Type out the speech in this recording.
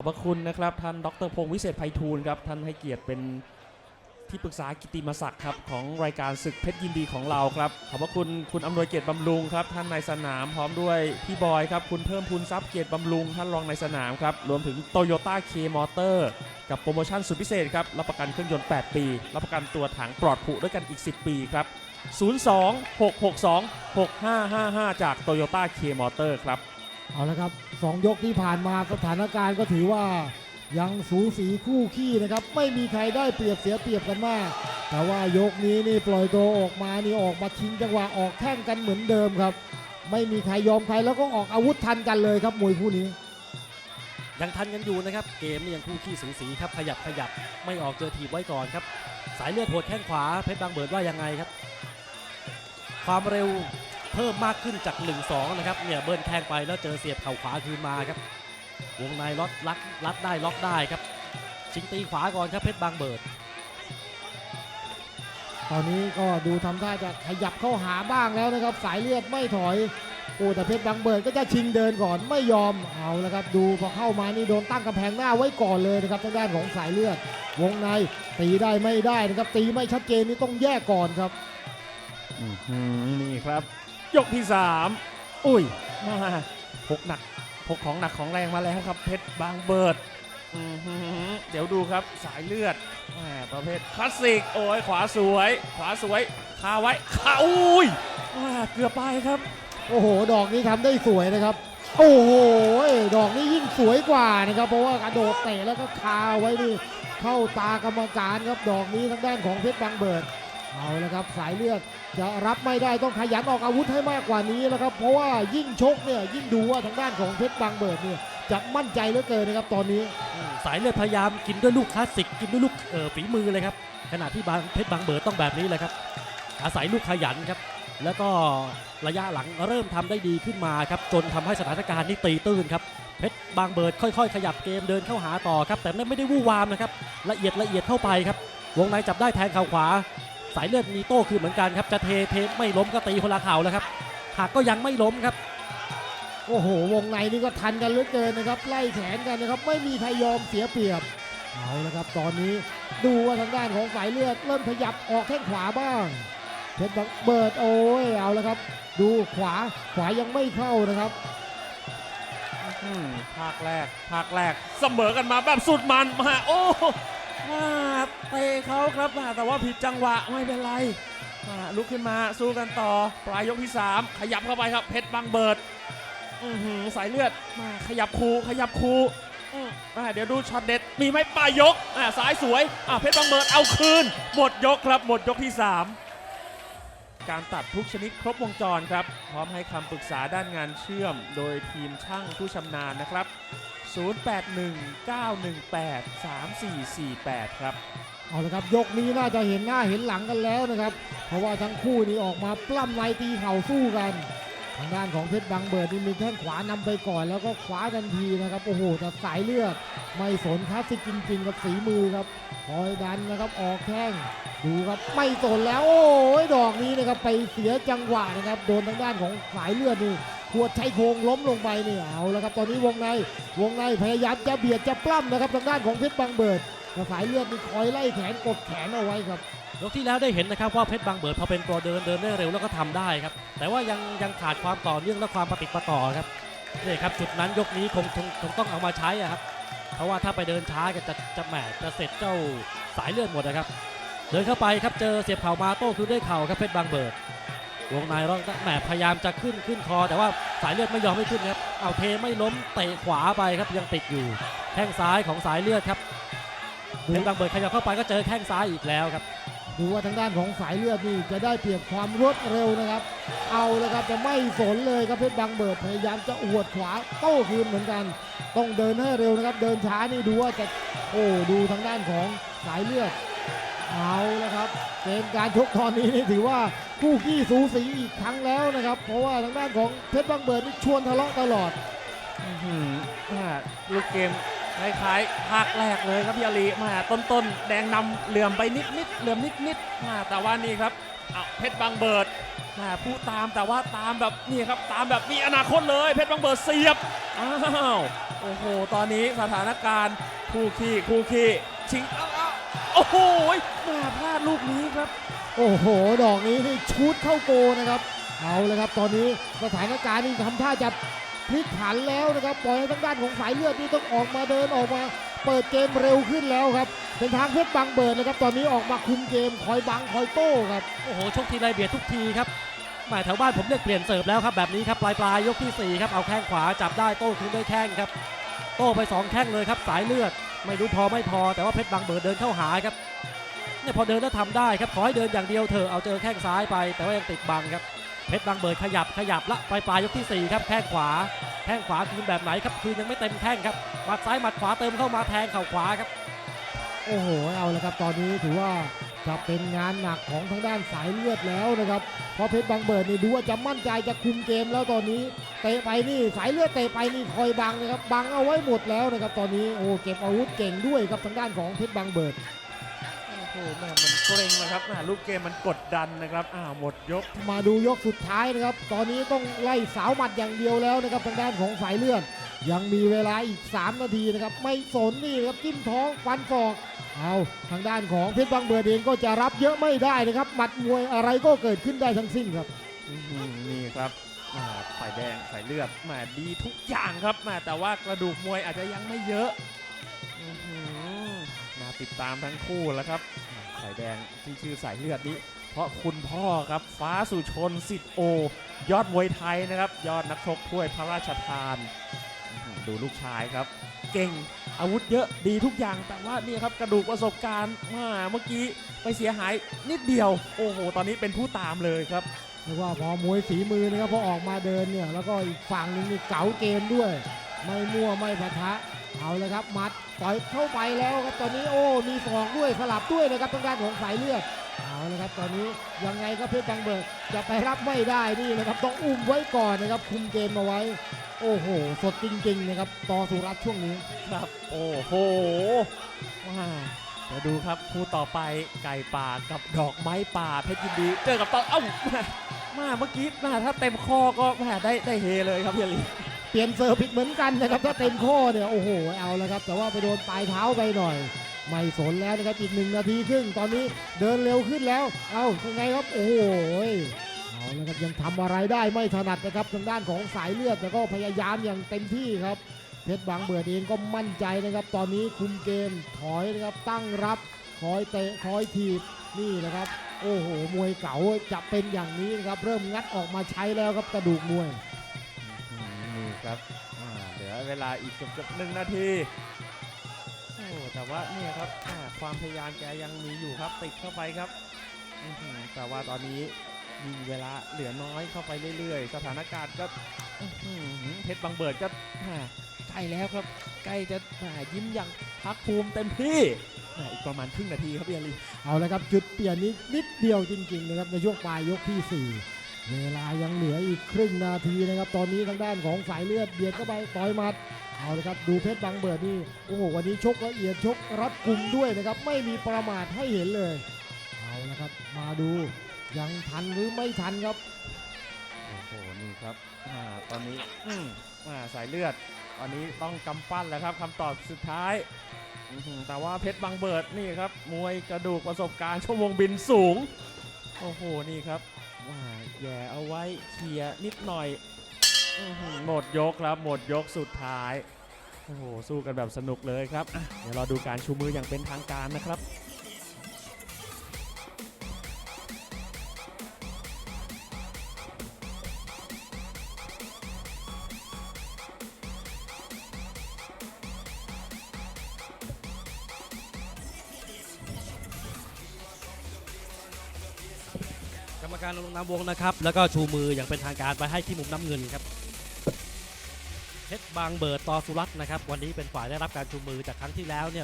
ขอบพระคุณนะครับท่านดรพงศ์วิเศษไพฑูรย์ครับท่านให้เกียรติเป็นที่ปรึกษากิติมศักดิ์ครับของรายการศึกเพชรยินดีของเราครับขอบพระคุณคุณอำนวยเกียรติบำรุงครับท่านในสนามพร้อมด้วยพี่บอยครับคุณเพิ่มพูนทรัพย์เกียรติบำรุงท่านรองในสนามครับรวมถึงโตโยต้าเคมอเตอร์กับโปรโมชั่นสุดพิเศษครับรับประกันเครื่องยนต์ 8 ปี รับประกันตัวถังปลอดผุด้วยกันอีก 10 ปีครับ 02-662-6555 จากโตโยต้าเคมอเตอร์ครับ เอาละครับสองยกที่ผ่านมาสถานการณ์ก็ถือว่ายังสูสีคู่ขี้นะครับ ไม่มีใครได้เปรียบเสียเปรียบกันมาก แต่ว่ายกนี้นี่ปล่อยตัวออกมานี่ออกมาทิ้งจังหวะออกแข้งกันเหมือนเดิมครับ ไม่มีใครยอมใครแล้วก็ออกอาวุธทันกันเลยครับมวยคู่นี้ ยังทันกันอยู่นะครับ เกมนี่ยังคู่ขี้สูสีครับขยับขยับไม่ออกเจอถีบไว้ก่อนครับ สายเลือดโหดแข้งขวาเพชรบางเบิดว่ายังไงครับ ความเร็ว เพิ่มมากขึ้นจาก 1-2 นะครับเนี่ยเบิ้ลแข้งไปแล้วเจอเสียบเข่าขวาคืนมาครับ วงในล็อตลัดลัดได้ล็อกได้ครับ ชิงตีขวาก่อนครับเพชรบางเบิด ตอนนี้ก็ดูทำท่าจะขยับเข้าหาบ้างแล้วนะครับ สายเลือดไม่ถอยโอ้แต่เพชรบางเบิดก็จะชิงเดินก่อนไม่ยอมเอาแล้วครับ ดูพอเข้ามานี่โดนตั้งกำแพงหน้าไว้ก่อนเลยนะครับทางด้านของสายเลือด วงในตีได้ไม่ได้นะครับตีไม่ชัดเจนนี่ต้องแยกก่อนครับ อื้อหือนี่ครับ ยกที่ 3 อุ้ยมาพกหนักพกของหนักของแรงมาแล้วครับ เพชรบางเบิดอื้อหือเดี๋ยวดูครับสายเลือดแหมประเภทคลาสสิกโอ้ยขวาสวย ขวาสวยคาไว้ขาอุ้ยมาเกือบไปครับ โอ้โห ดอกนี้ทำได้สวยนะครับ โอ้โหดอกนี้ยิ่งสวยกว่านะครับ เพราะว่ากระโดดเตะแล้วก็คาไว้นี่เข้าตากรรมการครับดอกนี้ทางด้านของเพชรบางเบิด เอาละครับสายเลือดจะรับไม่ได้ต้องขยันออกอาวุธให้มากกว่านี้แล้วครับ เพราะว่ายิ่งชกเนี่ยยิ่งดูว่าทางด้านของเพชรบางเบิดเนี่ยจะมั่นใจเหลือเกินนะครับตอนนี้สายเลือดพยายามกินด้วยลูกคลาสสิกกินด้วยลูกฝีมือเลยครับขณะที่บางเพชรบางเบิดต้องแบบนี้เลยครับ อาศัยลูกขยันครับแล้วก็ระยะหลังเริ่มทำได้ดีขึ้นมาครับจนทำให้สถานการณ์นี่ตีตื้นครับเพชรบางเบิดค่อยๆ ขยับเกมเดินเข้าหาต่อครับแต่ไม่ได้วู่วามนะครับละเอียดละเอียดเข้าไปครับวงในจับได้แทงเข่าขวา สายเลือดมีโต้คืนเหมือนกันครับ จะเทเทไม่ล้มก็ตีคนละเข่าแล้วครับหากก็ยังไม่ล้มครับ โอ้โห วงในนี่ก็ทันกันเหลือเกินนะครับ ไล่แขนกันนะครับ ไม่มีใครยอมเสียเปรียบ เอาละครับ ตอนนี้ดูว่าทางด้านของสายเลือดเริ่มขยับออกแข้งขวาบ้าง เพชรบังเบิดโอ้ย เอาละครับ ดูขวา ขวายังไม่เข้านะครับอืมภาคแรก ภาคแรก เสมอกันมาแบบสุดมันมาโอ้ มาเตะเขาครับมาแต่ว่าผิดจังหวะไม่เป็นไรมาลุกขึ้นมาสู้กันต่อ ปลายยกที่ 3 ขยับเข้าไปครับ เพชรบางเบิดอื้อหือสายเลือดมาขยับคูขยับคูอืมอ่าเดี๋ยวดูช็อตเด็ด มีไหมปลายยกอ่าสายสวยอ่าเพชรบางเบิดเอาคืน หมดยกครับ หมดยกที่ 3 การตัดทุกชนิดครบวงจรครับ พร้อมให้คำปรึกษาด้านงานเชื่อม โดยทีมช่างผู้ชำนาญนะครับ 0819183448 ครับ เอาละครับยกนี้น่าจะเห็นหน้าเห็นหลังกันแล้วนะครับ เพราะว่าทั้งคู่นี้ออกมาปล้ำในตีเข่าสู้กัน ทางด้านของเพชรบางเบิดนี่มีแข้งขวานำไปก่อน แล้วก็ขวาทันทีนะครับ โอ้โหแต่สายเลือด ไม่สนคลาสสิกจริงๆ กับฝีมือครับคอยดันนะครับออกแข้งดูครับไม่สนแล้วโอ้ยดอกนี้นะครับไปเสียจังหวะนะครับโดนทางด้านของสายเลือดนี่ ขวดชายโคงล้มลงไปเนี่ยเอาแล้วครับตอนนี้วงในวงในพยายามจะเบียดจะปล้ำนะครับทางด้านของเพชรบางเบิดแต่สายเลือดนี่คอยไล่แขนกดแขนเอาไว้ครับยกที่แล้วได้เห็นนะครับว่าเพชรบางเบิดพอเป็นตัวเดินเดินได้เร็วแล้วก็ทำได้ครับ แต่ว่ายังยังขาดความต่อเนื่องและความปฏิดปต่อครับนี่ครับจุดนั้นยกนี้คงคงคงต้องเอามาใช้อะครับ เพราะว่าถ้าไปเดินช้าก็จะจะแหมจะเสร็จเจ้าสายเลือดหมดนะครับ เดินเข้าไปครับเจอเสียบเข่ามาโต้คือด้วยเข่าครับเพชรบางเบิด วงในร่องแหมพยายามจะขึ้นขึ้นคอ แต่ว่าสายเลือดไม่ยอมให้ขึ้นครับเอาเทไม่ล้มเตะขวาไปครับยังติดอยู่แข้งซ้ายของสายเลือดครับเพชรบางเบิดขยับเข้าไปก็เจอแข้งซ้ายอีกแล้วครับดูว่าทางด้านของสายเลือดนี่จะได้เปรียบความรวดเร็วนะครับ เอาเลยครับจะไม่สนเลยครับเพชรบางเบิดพยายามจะอวดขวาโต้คืนเหมือนกัน ต้องเดินให้เร็วนะครับ เดินช้านี่ดูว่าจะโอ้ดูทางด้านของสายเลือด เอาแล้วครับเกมการชกตอนนี้นี่ถือว่าคู่ขี้สูสีอีกครั้งแล้วนะครับ เพราะว่าทางด้านของเพชรบางเบิดนี่ชวนทะเลาะตลอดอื้อหือมาลูกเกมคล้ายๆภาคแรกเลยครับพี่อาลีมาต้นๆ แดงนำเหลื่อมไปนิดๆเหลื่อมนิดๆมาแต่ว่านี่ครับเอาเพชรบางเบิดแหมผู้ตามแต่ว่าตามแบบนี่ครับตามแบบมีอนาคตเลยเพชรบางเบิดเสียบอ้าวโอ้โหตอนนี้สถานการณ์คู่ขี้คู่ขี้ชิงเอา โอ้โหแหมพลาดลูกนี้ครับ โอ้โห ดอกนี้นี่ชูดเข้าโกนะครับ เอาเลยครับ ตอนนี้สถานการณ์นี่ทำท่าจะพลิกผันแล้วนะครับ ปล่อยให้ทางด้านของสายเลือดนี่ต้องออกมาเดินออกมาเปิดเกมเร็วขึ้นแล้วครับ เป็นทางเพชรบางเบิดนะครับ ตอนนี้ออกมาคุมเกมคอยบังคอยโต้ครับ โอ้โห ชกทีไรเบียดทุกทีครับแหมแถวบ้านผมเรียกเปลี่ยนเสิร์ฟแล้วครับแบบนี้ครับปลายปลายๆยกที่สี่ครับ เอาแข้งขวาจับได้โต้คืนด้วยแข้งครับ โต้ไปสองแข้งเลยครับสายเลือด ไม่รู้พอไม่พอแต่ว่าเพชรบางเบิดเดินเข้าหาครับเนี่ยพอเดินแล้วทำได้ครับขอให้เดินอย่างเดียวเถอะเอาเจอแข้งซ้ายไป แต่ว่ายังติดบังครับเพชรบางเบิดขยับขยับละปลายปลายยกที่สี่ครับแข้งขวาแข้งขวาคืนแบบไหนครับคืนยังไม่เต็มแข้งครับหมัดซ้ายหมัดขวาเติมเข้ามาแทงเข่าขวาครับ โอ้โหเอาละครับตอนนี้ถือว่า จะเป็นงานหนักของทางด้านสายเลือดแล้วนะครับ เพราะเพชรบางเบิดนี่ดูว่าจะมั่นใจจะคุมเกมแล้วตอนนี้ เตะไปนี่สายเลือดเตะไปนี่คอยบังนะครับ บังเอาไว้หมดแล้วนะครับ ตอนนี้โอ้เก็บอาวุธเก่งด้วยครับทางด้านของเพชรบางเบิด อ้โหแม่มันเกรงนะครับแม่ลูกเกมมันกดดันนะครับอ้าวหมดยก มาดูยกสุดท้ายนะครับ ตอนนี้ต้องไล่สาวหมัดอย่างเดียวแล้วนะครับทางด้านของสายเลือดยังมีเวลาอีก 3 นาทีนะครับ ไม่สนนี่นะครับจิ้มท้องฟันศอกเอาทางด้านของเพชรบางเบิดเองก็จะรับเยอะไม่ได้นะครับหมัดมวยอะไรก็เกิดขึ้นได้ทั้งสิ้นครับอื้อหือนี่ครับอ่าฝ่ายแดงฝ่ายเลือดแหมาดีทุกอย่างครับแหมาแต่ว่ากระดูกมวยอาจจะยังไม่เยอะอื้อหือมา ติดตามทั้งคู่แล้วครับฝ่ายแดงที่ชื่อสายเลือดนี้ เพราะคุณพ่อครับฟ้าสุชนสิทธิโอ ยอดมวยไทยนะครับ ยอดนักชกถ้วยพระราชทาน ดูลูกชายครับ เก่งอาวุธเยอะดีทุกอย่างแต่ว่านี่ครับกระดูกประสบการณ์มาเมื่อกี้ไปเสียหายนิดเดียว โอ้โห ตอนนี้เป็นผู้ตามเลยครับเรียกว่าพอมวยฝีมือนะครับพอออกมาเดินเนี่ยแล้วก็อีกฝั่งหนึ่งนี่เก๋าเกมด้วย ไม่มั่วไม่ปะทะ เอาเลยครับมัดต่อยเข้าไปแล้วครับตอนนี้โอ้มีศอกด้วยสลับด้วยนะครับทางด้านของสายเลือดเอาเลยครับตอนนี้ยังไงก็เพชรบางเบิกจะไปรับไม่ได้นี่นะครับต้องอุ้มไว้ก่อนนะครับคุมเกมเอาไว้ โอ้โห สดจริงๆนะครับต่อสุรัตน์ช่วงนี้ครับโอ้โหว้าเดี๋ยวดูครับคู่ต่อไปไก่ป่ากับดอกไม้ป่าเพชรยินดีเจอกับตอนเอ้ามาเมื่อกี้มาถ้าเต็มคอก็แหมได้ได้เฮเลยครับพี่ลี เปลี่ยนเซอร์ผิดเหมือนกันนะครับถ้าเต็มข้อเนี่ยโอ้โหเอาแล้วครับ แต่ว่าไปโดนปลายเท้าไปหน่อย ไม่สนแล้วนะครับอีกหนึ่งนาทีครึ่งตอนนี้เดินเร็วขึ้นแล้ว เอายังไงครับโอ้โหเอาแล้วครับยังทำอะไรได้ไม่ถนัดนะครับทางด้านของสายเลือดแต่ก็พยายามอย่างเต็มที่ครับเพชรบางเบิดเองก็มั่นใจนะครับ ตอนนี้คุมเกมถอยนะครับตั้งรับคอยเตะคอยถีบนี่นะครับ โอ้โหมวยเก๋าจะเป็นอย่างนี้นะครับเริ่มงัดออกมาใช้แล้วครับกระดูกมวย ครับอ่าเหลือเวลาอีกเกือบหนึ่งนาทีโอ้แต่ว่าเนี่ยครับอ่าความพยายามแกยังมีอยู่ครับติดเข้าไปครับอื้อหือแต่ว่าตอนนี้มีเวลาเหลือน้อยเข้าไปเรื่อยๆ สถานการณ์ก็อื้อหือเพชรบางเบิดก็อ่าใกล้แล้วครับ ใกล้จะอ่ายิ้มอย่างพักภูมิเต็มที่อ่าอีกประมาณครึ่งนาทีครับพี่อาลี เอาละครับจุดเปลี่ยนนิดนิดเดียวจริงๆนะครับในช่วงปลายยกที่4 เวลายังเหลืออีกครึ่งนาทีนะครับ ตอนนี้ทางด้านของสายเลือดเบียดเข้าไปต่อยหมัด เอาละครับดูเพชรบางเบิดนี่โอ้โหวันนี้ชกละเอียดชกรัดกุมด้วยนะครับ ไม่มีประมาทให้เห็นเลย เอาละครับ มาดูยังทันหรือไม่ทันครับ โอ้โหนี่ครับอาตอนนี้อืมอ่าสายเลือดตอนนี้ต้องกำปั้นแล้วครับคำตอบสุดท้ายอื้อหือแต่ว่าเพชรบางเบิดนี่ครับมวยกระดูกประสบการณ์ชั่วโมงบินสูง โอ้โหนี่ครับ แย่เอาไว้เคลียร์นิดหน่อยอื้อหือหมดยกครับหมดยกสุดท้าย โอ้โห สู้กันแบบสนุกเลยครับอะเดี๋ยวรอดูการชูมืออย่างเป็นทางการนะครับ รรมการลงนามวงนะครับ แล้วก็ชูมืออย่างเป็นทางการไปให้ที่มุมน้ำเงินครับเพชรบางเบิดต่อสุรัตน์นะครับ วันนี้เป็นฝ่ายได้รับการชูมือจากครั้งที่แล้วเนี่ย